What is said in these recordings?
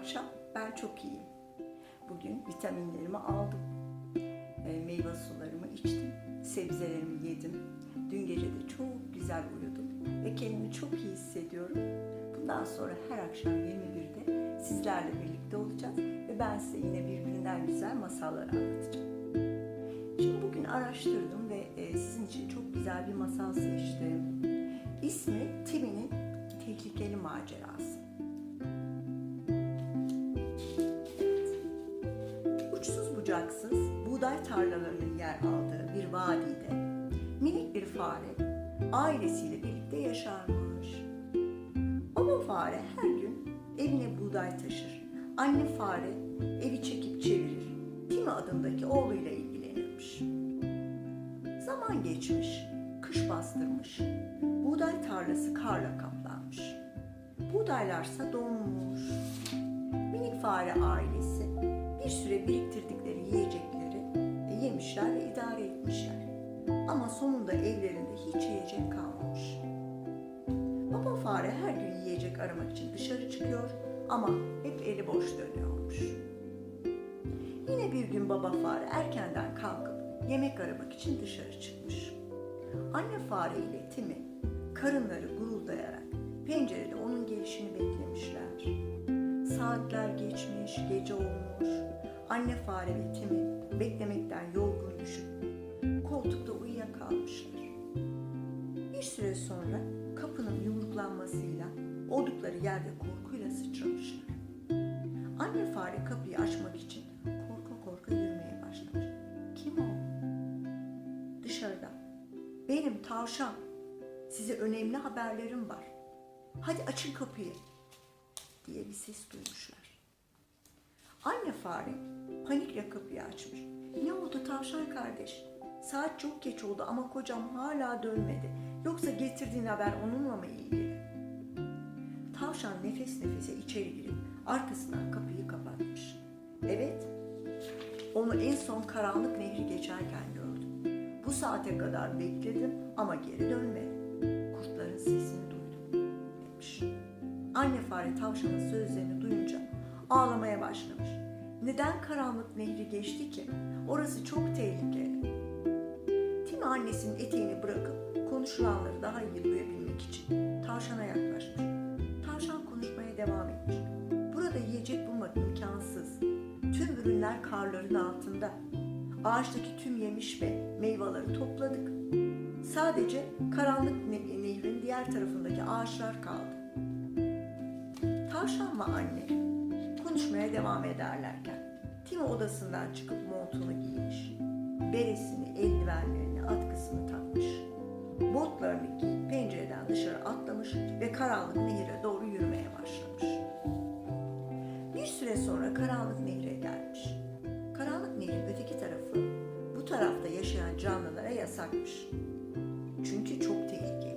akşam ben çok iyiyim. Bugün vitaminlerimi aldım. E, meyve sularımı içtim. Sebzelerimi yedim. Dün gece de çok güzel uyudum. Ve kendimi çok iyi hissediyorum. Bundan sonra her akşam 21'de sizlerle birlikte olacağız. Ve ben size yine birbirinden güzel masallar anlatacağım. Şimdi bugün araştırdım ve e, sizin için çok güzel bir masal seçtim. İsmi Timmy'nin Tehlikeli Macerası. Uçsuz bucaksız buğday tarlalarının yer aldığı bir vadide minik bir fare ailesiyle birlikte yaşarmış. Baba fare her gün evine buğday taşır. Anne fare evi çekip çevirir. Timi adındaki oğluyla ilgilenirmiş. Zaman geçmiş, kış bastırmış. Buğday tarlası karla kaplanmış. Buğdaylarsa donmuş. Minik fare ailesi bir süre biriktirdikleri yiyecekleri yemişler ve idare etmişler. Ama sonunda evlerinde hiç yiyecek kalmamış. Baba fare her gün yiyecek aramak için dışarı çıkıyor ama hep eli boş dönüyormuş. Yine bir gün baba fare erkenden kalkıp yemek aramak için dışarı çıkmış. Anne fare ile Timi karınları guruldayarak pencerede onun gelişini beklemişler. Saatler geçmiş, gece olmuş. Anne fare ve Timi beklemekten yorgun düşüp koltukta uyuyakalmışlar. Bir süre sonra kapının yumruklanmasıyla oldukları yerde korkuyla sıçramışlar. Anne fare kapıyı açmak için korka korka yürümeye başlamış. Kim o? Dışarıda. Benim tavşan. Size önemli haberlerim var. Hadi açın kapıyı diye bir ses duymuşlar. Anne fare panikle kapıyı açmış. Ne oldu tavşan kardeş? Saat çok geç oldu ama kocam hala dönmedi. Yoksa getirdiğin haber onunla mı ilgili? Tavşan nefes nefese içeri girip arkasından kapıyı kapatmış. Evet, onu en son karanlık nehri geçerken gördüm. Bu saate kadar bekledim ama geri dönmedi. Kurtların sesini. Anne fare tavşanın sözlerini duyunca ağlamaya başlamış. Neden karanlık nehri geçti ki? Orası çok tehlikeli. Timi annesinin eteğini bırakıp konuşulanları daha iyi duyabilmek için tavşana yaklaşmış. Tavşan konuşmaya devam etmiş. Burada yiyecek bulmak imkansız. Tüm ürünler karların altında. Ağaçtaki tüm yemiş ve meyveleri topladık. Sadece karanlık ne- nehrin diğer tarafındaki ağaçlar kaldı. Ve anne konuşmaya devam ederlerken Timo odasından çıkıp montunu giymiş. Beresini, eldivenlerini, atkısını takmış. Botlarını giyip pencereden dışarı atlamış ve karanlık nehire doğru yürümeye başlamış. Bir süre sonra karanlık nehre gelmiş. Karanlık nehrin öteki tarafı bu tarafta yaşayan canlılara yasakmış. Çünkü çok tehlikeliymiş.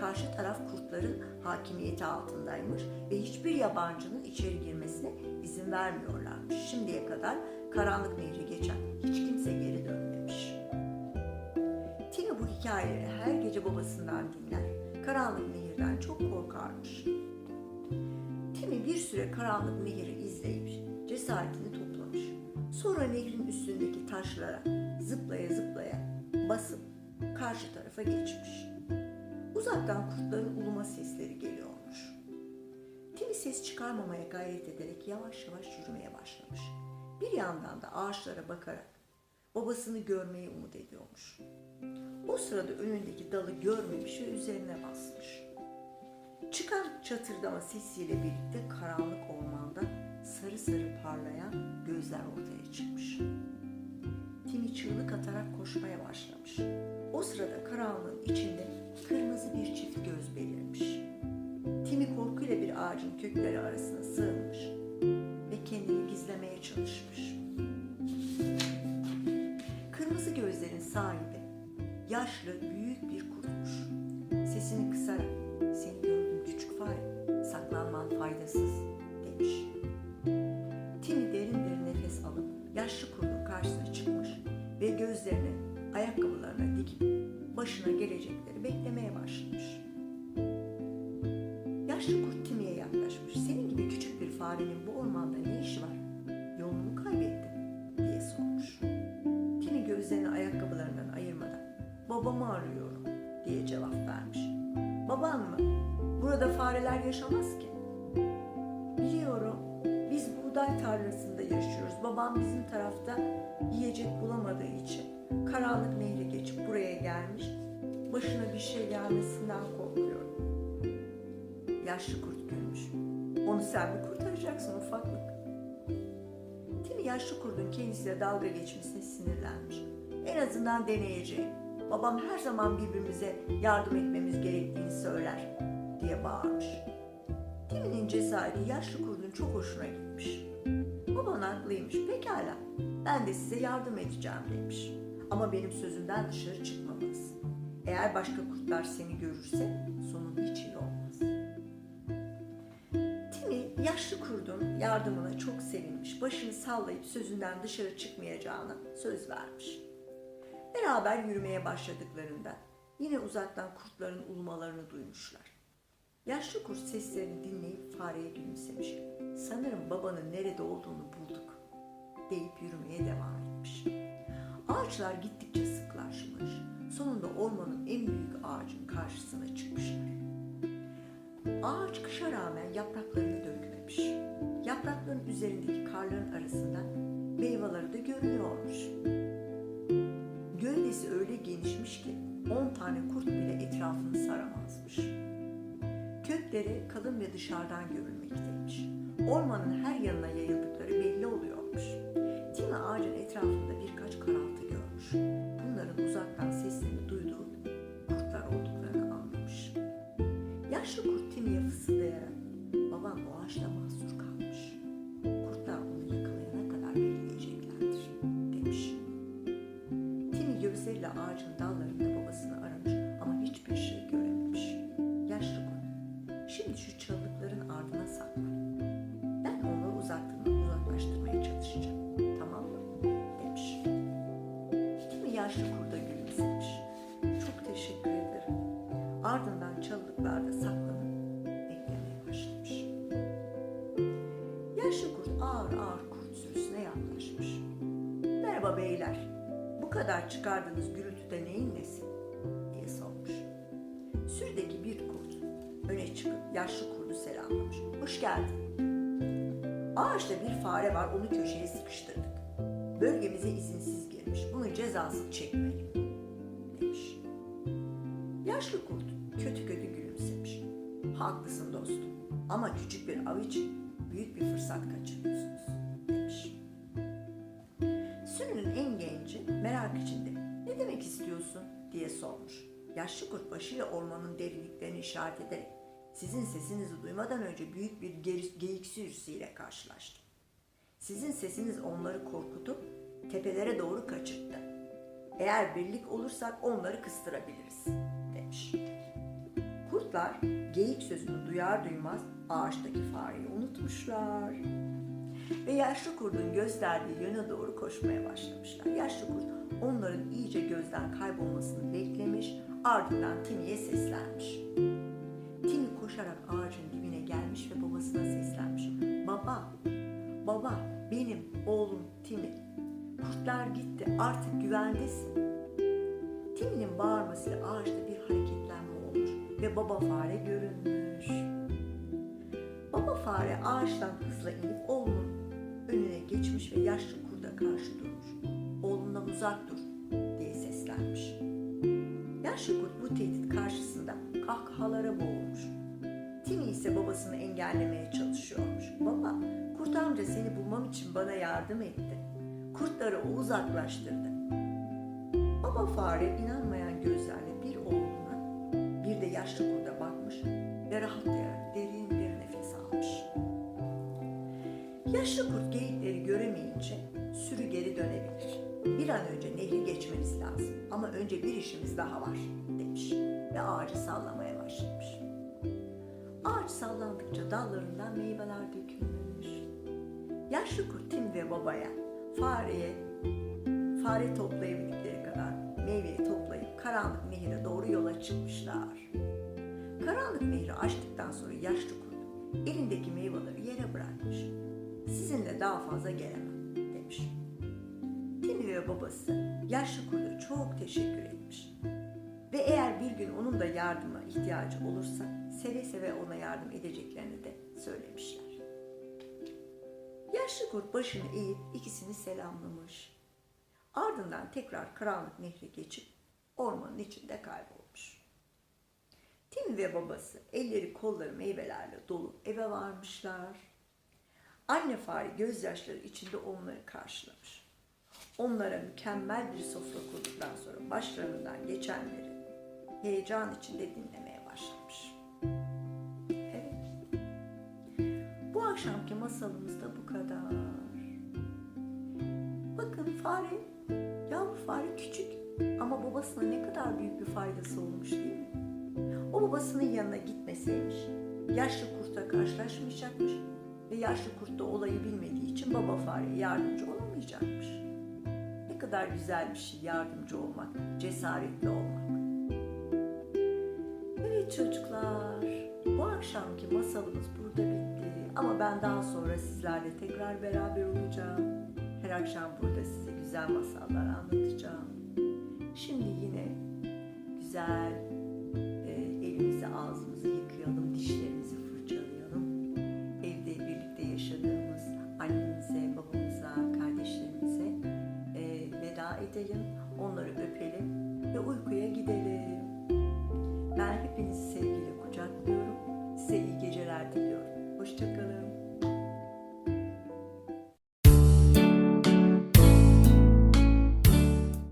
Karşı taraf kurtların hakimiyeti altındaymış ve hiçbir yabancının içeri girmesine izin vermiyorlarmış. Şimdiye kadar karanlık nehri geçen hiç kimse geri dönmemiş. Tini bu hikayeleri her gece babasından dinler. Karanlık nehirden çok korkarmış. Timi bir süre karanlık nehri izleyip cesaretini toplamış. Sonra nehrin üstündeki taşlara zıplaya zıplaya basıp karşı tarafa geçmiş. Uzaktan kurtların uluma sesleri geliyormuş. Timi ses çıkarmamaya gayret ederek yavaş yavaş yürümeye başlamış. Bir yandan da ağaçlara bakarak babasını görmeyi umut ediyormuş. O sırada önündeki dalı görmemiş ve üzerine basmış. Çıkan çatırdama sesiyle birlikte karanlık ormanda sarı sarı parlayan gözler ortaya çıkmış. Timi çığlık atarak koşmaya başlamış. O sırada karanlığın içinde kırmızı bir çift göz belirmiş. Timi korkuyla bir ağacın kökleri arasına sığınmış ve kendini gizlemeye çalışmış. Kırmızı gözlerin sahibi yaşlı büyük bir kurtmuş. Sesini kısarak seni gördüm küçük fare saklanman faydasız demiş. Timi derin bir nefes alıp yaşlı kurdun karşısına çıkmış ve gözlerini ayakkabılarına dikip başına gelecekleri beklemeye başlamış. Yaşlı kurt Timi'ye yaklaşmış. Senin gibi küçük bir farenin bu ormanda ne işi var? Yolunu mu kaybettin? diye sormuş. Timi gözlerini ayakkabılarından ayırmadan babamı arıyorum diye cevap vermiş. Baban mı? Burada fareler yaşamaz ki. Biliyorum biz buğday tarlasında yaşıyoruz. Babam bizim tarafta yiyecek bulamadığı için karanlık Başına bir şey gelmesinden korkuyorum. Yaşlı kurt gülmüş. Onu sen mi kurtaracaksın ufaklık? Timi yaşlı kurdun kendisiyle dalga geçmesine sinirlenmiş. En azından deneyeceğim. Babam her zaman birbirimize yardım etmemiz gerektiğini söyler diye bağırmış. Timi'nin cesareti yaşlı kurdun çok hoşuna gitmiş. Baban haklıymış pekala ben de size yardım edeceğim demiş. Ama benim sözümden dışarı çıkmamalısın. Eğer başka kurtlar seni görürse sonun hiç iyi olmaz. Timi yaşlı kurdun yardımına çok sevinmiş. Başını sallayıp sözünden dışarı çıkmayacağına söz vermiş. Beraber yürümeye başladıklarında yine uzaktan kurtların ulumalarını duymuşlar. Yaşlı kurt seslerini dinleyip fareye gülümsemiş. Sanırım babanın nerede olduğunu bulduk deyip yürümeye devam etmiş. Ağaçlar gittikçe sıklaşmış. Sonunda ormanın en büyük ağacın karşısına çıkmışlar. Ağaç kışa rağmen yapraklarını dökmemiş. Yaprakların üzerindeki karların arasından meyveleri de görünüyormuş. Gövdesi öyle genişmiş ki 10 tane kurt bile etrafını saramazmış. Kökleri kalın ve dışarıdan görülmekteymiş. Ormanın her yanına yayıldıkları belli oluyormuş. Timi ağacın etrafında birkaç karaltı görmüş. Yaşlı Kadar çıkardığınız gürültüde neyin nesi? diye sormuş. Sürüdeki bir kurt öne çıkıp yaşlı kurdu selamlamış. Hoş geldin. Ağaçta bir fare var onu köşeye sıkıştırdık. Bölgemize izinsiz girmiş. Bunun cezasını çekmeli. Demiş. Yaşlı kurt kötü kötü gülümsemiş. Haklısın dostum. Ama küçük bir av için büyük bir fırsat kaçırıyorsunuz. Diye sormuş. Yaşlı kurt başıyla ormanın derinliklerini işaret ederek sizin sesinizi duymadan önce büyük bir geri- geyik sürüsüyle karşılaştım. Sizin sesiniz onları korkutup tepelere doğru kaçırttı. Eğer birlik olursak onları kıstırabiliriz demiş. Kurtlar geyik sözünü duyar duymaz ağaçtaki fareyi unutmuşlar. Ve yaşlı kurdun gösterdiği yöne doğru koşmaya başlamışlar. Yaşlı kurt onların iyice gözden kaybolmasını beklemiş, ardından Timi'ye seslenmiş. Timi koşarak ağacın dibine gelmiş ve babasına seslenmiş. Baba, baba benim oğlum Timi. Kurtlar gitti artık güvendesin. Timi'nin bağırmasıyla ağaçta bir hareketlenme olmuş ve baba fare görünmüş. Baba fare ağaçtan hızla inip oğlunun önüne geçmiş ve yaşlı kurda karşı durmuş. Oğlundan uzak dur diye seslenmiş. Yaşlı kurt bu tehdit karşısında kahkahalara boğulmuş. Timi ise babasını engellemeye çalışıyormuş. Baba, kurt amca seni bulmam için bana yardım etti. Kurtları o uzaklaştırdı. Baba fare inanmayan gözlerle bir oğluna bir de yaşlı kurda bakmış ve rahatlayarak Yaşlı kurt geyikleri göremeyince sürü geri dönebilir. Bir an önce nehri geçmeniz lazım ama önce bir işimiz daha var demiş ve ağacı sallamaya başlamış. Ağaç sallandıkça dallarından meyveler dökülmüş. Yaşlı kurt Tim ve babaya fareye fare toplayabildikleri kadar meyveyi toplayıp karanlık nehire doğru yola çıkmışlar. Karanlık nehri açtıktan sonra yaşlı kurt elindeki meyveleri yere bırakmış. Sizinle daha fazla gelemem demiş. Ve babası yaşlı kurda çok teşekkür etmiş. Ve eğer bir gün onun da yardıma ihtiyacı olursa seve seve ona yardım edeceklerini de söylemişler. Yaşlı kurt başını eğip ikisini selamlamış. Ardından tekrar karanlık nehri geçip ormanın içinde kaybolmuş. Tim ve babası elleri kolları meyvelerle dolu eve varmışlar. Anne fare gözyaşları içinde onları karşılamış. Onlara mükemmel bir sofra kurduktan sonra başlarından geçenleri heyecan içinde dinlemeye başlamış. Evet. Bu akşamki masalımız da bu kadar. Bakın fare, yavru fare küçük ama babasına ne kadar büyük bir faydası olmuş değil mi? O babasının yanına gitmeseymiş, yaşlı kurtla karşılaşmayacakmış ve yaşlı kurt da olayı bilmediği için baba fareye yardımcı olamayacakmış. Ne kadar güzel bir şey yardımcı olmak, cesaretli olmak. Evet çocuklar, bu akşamki masalımız burada bitti. Ama ben daha sonra sizlerle tekrar beraber olacağım. Her akşam burada size güzel masallar anlatacağım. Şimdi yine güzel e, elimizi ağzımızı yıkayalım, dişlerimizi